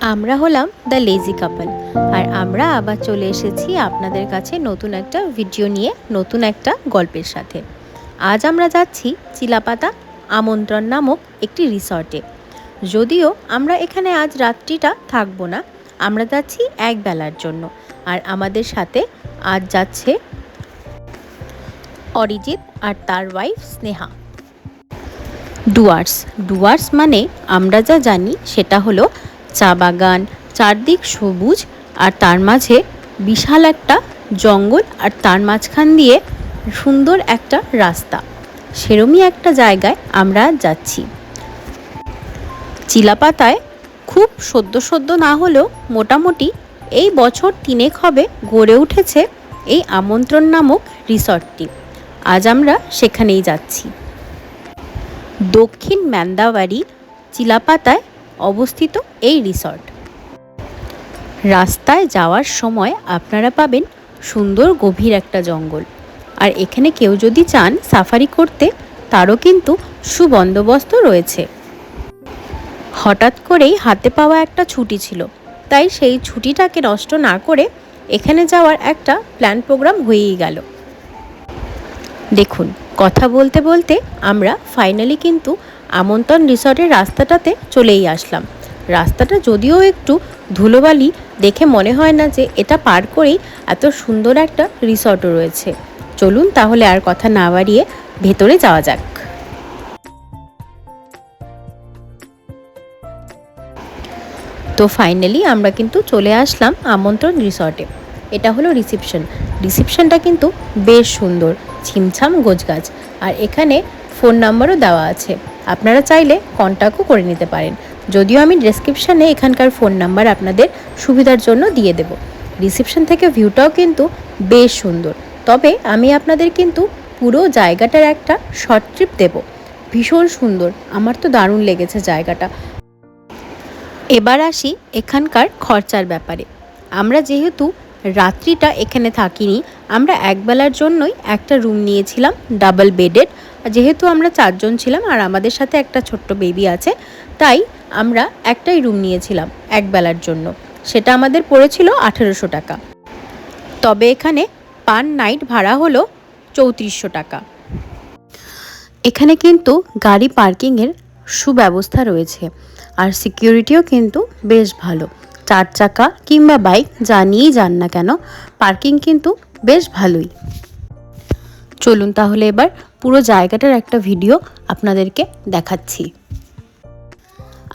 আমরা হলাম the lazy কাপল। আর আমরা আবার চলে এসেছি আপনাদের কাছে নতুন একটা ভিডিও নিয়ে, নতুন একটা গল্পের সাথে। আজ আমরা যাচ্ছি চিলাপাতা আমন্ত্রণ নামক একটি রিসর্টে। যদিও আমরা এখানে আজ রাত্রিটা থাকব না, আমরা যাচ্ছি এক বেলার জন্য। আর আমাদের সাথে আজ যাচ্ছে অরিজিৎ আর তার ওয়াইফ স্নেহা। ডুয়ার্স ডুয়ার্স মানে আমরা যা জানি সেটা হলো চা বাগান, চারদিক সবুজ আর তার মাঝে বিশাল একটা জঙ্গল আর তার মাঝখান দিয়ে সুন্দর একটা রাস্তা। সেরমই একটা জায়গায় আমরা যাচ্ছি। চিলাপাতায় খুব সদ্য সদ্য না হলেও মোটামুটি এই বছর তিনেক হবে গড়ে উঠেছে এই আমন্ত্রণ নামক রিসর্টটি। আজ আমরা সেখানেই যাচ্ছি। দক্ষিণ ম্যান্দাবাড়ি চিলাপাতায় অবস্থিত এই রিসর্ট। রাস্তায় যাওয়ার সময় আপনারা পাবেন সুন্দর গভীর একটা জঙ্গল। আর এখানে কেউ যদি চান সাফারি করতে, তারও কিন্তু সুবন্দোবস্ত রয়েছে। হঠাৎ করেই হাতে পাওয়া একটা ছুটি ছিল। তাই সেই ছুটিটাকে নষ্ট না করে এখানে যাওয়ার একটা প্ল্যান প্রোগ্রাম হয়েই গেল। দেখুন, কথা বলতে বলতে আমরা ফাইনালি কিন্তু আমন্ত্রণ রিসর্টের রাস্তাটাতে চলেই আসলাম। রাস্তাটা যদিও একটু ধুলোবালি, দেখে মনে হয় না যে এটা পার করেই এত সুন্দর একটা রিসর্টও রয়েছে। চলুন তাহলে আর কথা না বাড়িয়ে ভেতরে যাওয়া যাক। তো ফাইনালি আমরা কিন্তু চলে আসলাম আমন্ত্রণ রিসর্টে। এটা হলো রিসিপশন। রিসিপশনটা কিন্তু বেশ সুন্দর, ছিমছাম গোছগাছ। আর এখানে ফোন নাম্বারও দেওয়া আছে। আপনারা চাইলে কন্ট্যাক্টও করে নিতে পারেন। যদিও আমি ডেসক্রিপশানে এখানকার ফোন নাম্বার আপনাদের সুবিধার জন্য দিয়ে দেব। রিসিপশন থেকে ভিউটাও কিন্তু বেশ সুন্দর। তবে আমি আপনাদের কিন্তু পুরো জায়গাটার একটা শর্ট ট্রিপ দেব। ভীষণ সুন্দর। আমার তো দারুণ লেগেছে জায়গাটা। এবার আসি এখানকার খরচার ব্যাপারে। আমরা যেহেতু রাত্রিটা এখানে থাকিনি, আমরা একবেলার জন্যই একটা রুম নিয়েছিলাম ডাবল বেডেড যেহেতু আমরা চারজন ছিলাম আর আমাদের সাথে একটা ছোট্ট বেবি আছে, তাই আমরা একটাই রুম নিয়েছিলাম একবেলার জন্য। সেটা আমাদের পড়েছিল আঠেরোশো টাকা। তবে এখানে পার নাইট ভাড়া হলো চৌত্রিশশো টাকা। এখানে কিন্তু গাড়ি পার্কিংয়ের সুব্যবস্থা রয়েছে আর সিকিউরিটিও কিন্তু বেশ ভালো। চার চাকা কিংবা বাইক যা নিয়েই যান না কেন পার্কিং কিন্তু বেশ ভালোই। চলুন তাহলে এবার পুরো জায়গাটার একটা ভিডিও আপনাদেরকে দেখাচ্ছি।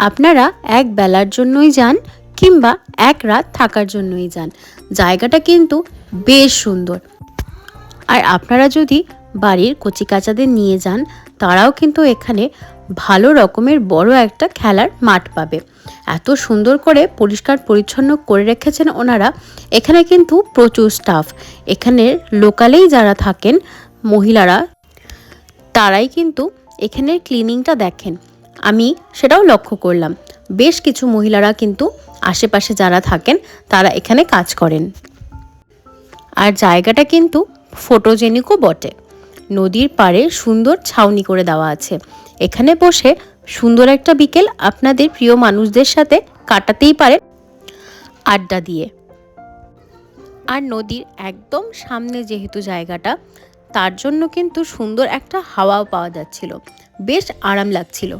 আপনারা এক বেলার জন্যই যান কিংবা এক রাত থাকার জন্যই যান। জায়গাটা কিন্তু বেশ সুন্দর। আর আপনারা যদি বাড়ির কচিকাচাদের নিয়ে যান, তারাও কিন্তু এখানে ভালো রকমের বড় একটা খেলার মাঠ পাবে। এত সুন্দর করে পরিষ্কার পরিচ্ছন্ন করে রেখেছেন ওনারা। এখানে কিন্তু প্রচুর স্টাফ এখানে লোকালেই যারা থাকেন, মহিলারা তারাই কিন্তু এখানের ক্লিনিংটা দেখেন। আমি সেটাও লক্ষ্য করলাম। বেশ কিছু মহিলারা কিন্তু আশেপাশে যারা থাকেন, তারা এখানে কাজ করেন। আর জায়গাটা কিন্তু ফটোজেনিকও বটে। নদীর পাড়ে সুন্দর ছাউনি করে দেওয়া আছে। এখানে বসে সুন্দর একটা বিকেল আপনাদের প্রিয় মানুষদের সাথে কাটাতেই পারেন আড্ডা দিয়ে। আর নদীর একদম সামনে যেহেতু জায়গাটা তার জন্য কিন্তু সুন্দর একটা হাওয়াও পাওয়া যাচ্ছিল। বেশ আরাম লাগছিল।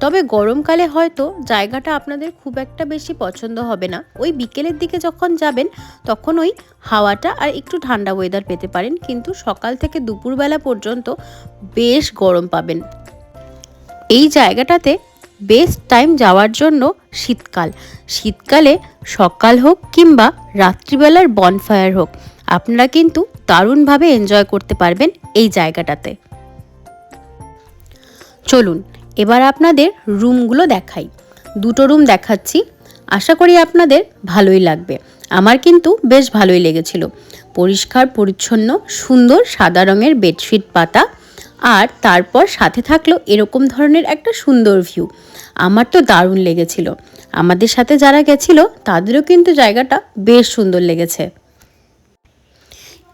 তবে গরমকালে হয়তো জায়গাটা আপনাদের খুব একটা বেশি পছন্দ হবে না। ওই বিকেলের দিকে যখন যাবেন, তখন ওই হাওয়াটা আর একটু ঠান্ডা ওয়েদার পেতে পারেন। কিন্তু সকাল থেকে দুপুরবেলা পর্যন্ত বেশ গরম পাবেন। এই জায়গাটাতে বেস্ট টাইম যাওয়ার জন্য শীতকাল। শীতকালে সকাল হোক কিংবা রাত্রিবেলার বনফায়ার হোক, আপনারা কিন্তু দারুণভাবে এনজয় করতে পারবেন এই জায়গাটাতে। চলুন, এবার আপনাদের রুমগুলো দেখাই। দুটো রুম দেখাচ্ছি। আশা করি আপনাদের ভালোই লাগবে। আমার কিন্তু বেশ ভালোই লেগেছিল। পরিষ্কার, পরিচ্ছন্ন, সুন্দর সাদা রঙের বেডশিট পাতা আর তারপর সাথে থাকল এরকম ধরনের একটা সুন্দর ভিউ আমার তো দারুণ লেগেছিল। আমাদের সাথে যারা গেছিল, তাদেরও কিন্তু জায়গাটা বেশ সুন্দর লেগেছে।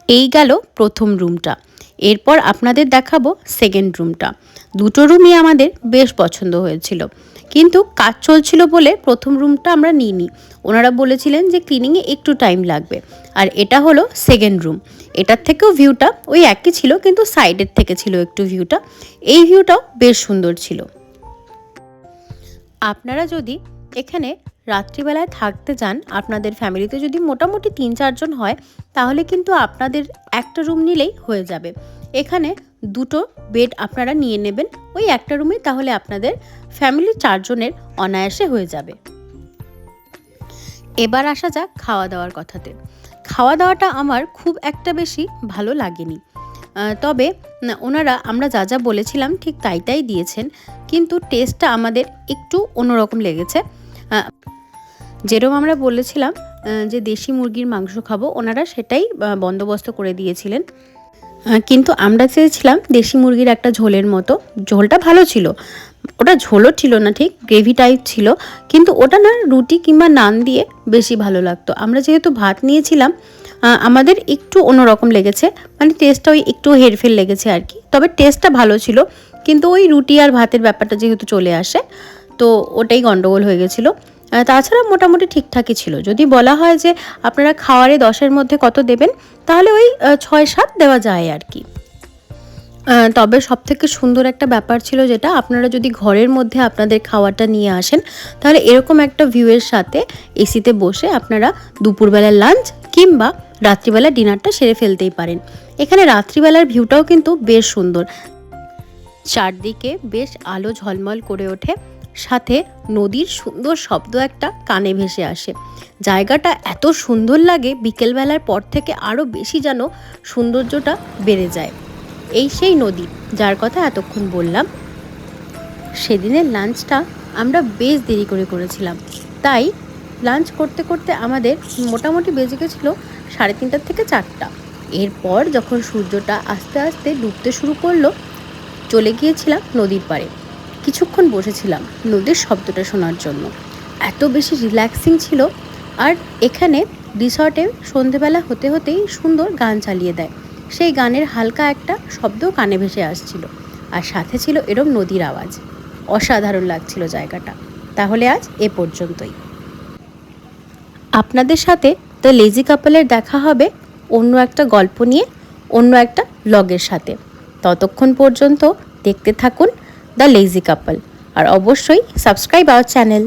এই গেল প্রথম রুমটা। এরপর আপনাদের দেখাবো সেকেন্ড রুমটা দুটো রুমই আমাদের বেশ পছন্দ হয়েছিল। কিন্তু কাজ চলছিল বলে প্রথম রুমটা আমরা নিইনি। ওনারা বলেছিলেন যে ক্লিনিংয়ে একটু টাইম লাগবে। আর এটা হলো সেকেন্ড রুম এটার থেকেও ভিউটা ওই একই ছিল, কিন্তু সাইডের থেকে ছিল একটু ভিউটা এই ভিউটাও বেশ সুন্দর ছিল। আপনারা যদি এখানে রাত্রিবেলায় থাকতে যান আপনাদের ফ্যামিলিতে যদি মোটামুটি তিন চারজন হয়, তাহলে কিন্তু আপনাদের একটা রুম নিলেই হয়ে যাবে। এখানে দুটো বেড আপনারা নিয়ে নেবেন, ওই একটা রুমে তাহলে আপনাদের ফ্যামিলি চারজনের অনায়াসে হয়ে যাবে। এবার আসা যাক খাওয়া দাওয়ার কথাতে। খাওয়া দাওয়াটা আমার খুব একটা বেশি ভালো লাগেনি। তবে ওনারা আমরা যা যা বলেছিলাম ঠিক তাই তাই দিয়েছেন, কিন্তু টেস্টটা আমাদের একটু অন্যরকম লেগেছে। যেরকম আমরা বলেছিলাম যে দেশি মুরগির মাংস খাব, ওনারা সেটাই বন্দোবস্ত করে দিয়েছিলেন। কিন্তু আমরা চেয়েছিলাম দেশি মুরগির একটা ঝোলের মতো। ঝোলটা ভালো ছিল। ওটা ঝোলও ছিল না ঠিক, গ্রেভি টাইপ ছিল, কিন্তু ওটা না রুটি কিংবা নান দিয়ে বেশি ভালো লাগতো। আমরা যেহেতু ভাত নিয়েছিলাম আমাদের একটু অন্যরকম লেগেছে মানে টেস্টটা ওই একটু হেরফের লেগেছে আর কি। তবে টেস্টটা ভালো ছিল, কিন্তু ওই রুটি আর ভাতের ব্যাপারটা যেহেতু চলে আসে তো ওটাই গন্ডগোল হয়ে গেছিল। তাছাড়া মোটামুটি ঠিকঠাকই ছিল। যদি বলা হয় যে আপনারা খাওয়ারে দশের মধ্যে কত দেবেন, তাহলে ওই ছয় সাত দেওয়া যায় আর কি। তবে সব থেকে সুন্দর একটা ব্যাপার ছিল যেটা, আপনারা যদি ঘরের মধ্যে আপনাদের খাওয়াটা নিয়ে আসেন, তাহলে এরকম একটা ভিউয়ের সাথে এসিতে বসে আপনারা দুপুরবেলা লাঞ্চ কিংবা রাত্রিবেলা ডিনারটা সেরে ফেলতেই পারেন। এখানে রাত্রিবেলার ভিউটাও কিন্তু বেশ সুন্দর। চারদিকে বেশ আলো ঝলমল করে ওঠে। সাথে নদীর সুন্দর শব্দ একটা কানে ভেসে আসে। জায়গাটা এত সুন্দর লাগে, বিকেলবেলার পর থেকে আরও বেশি যেন সৌন্দর্যটা বেড়ে যায়। এই সেই নদী, যার কথা এতক্ষণ বললাম। সেদিনের লাঞ্চটা আমরা বেশ দেরি করে করেছিলাম। তাই লাঞ্চ করতে করতে আমাদের মোটামুটি বেজে গেছিল সাড়ে তিনটার থেকে চারটা। এরপর যখন সূর্যটা আস্তে আস্তে ডুবতে শুরু করল, চলে গিয়েছিলাম নদীর পাড়ে। কিছুক্ষণ বসেছিলাম নদীর শব্দটা শোনার জন্য। এত বেশি রিল্যাক্সিং ছিল আর এখানে রিসর্টে সন্ধেবেলা হতে হতেই সুন্দর গান চালিয়ে দেয়। সেই গানের হালকা একটা শব্দ কানে ভেসে আসছিল আর সাথে ছিল এরম নদীর আওয়াজ। অসাধারণ লাগছিল জায়গাটা। তাহলে আজ এ পর্যন্তই। আপনাদের সাথে দ্য লেজি কাপলের দেখা হবে অন্য একটা গল্প নিয়ে, অন্য একটা লগের সাথে। ততক্ষণ পর্যন্ত দেখতে থাকুন দ্য লেজি কাপল। আর অবশ্যই সাবস্ক্রাইব আওয়ার চ্যানেল।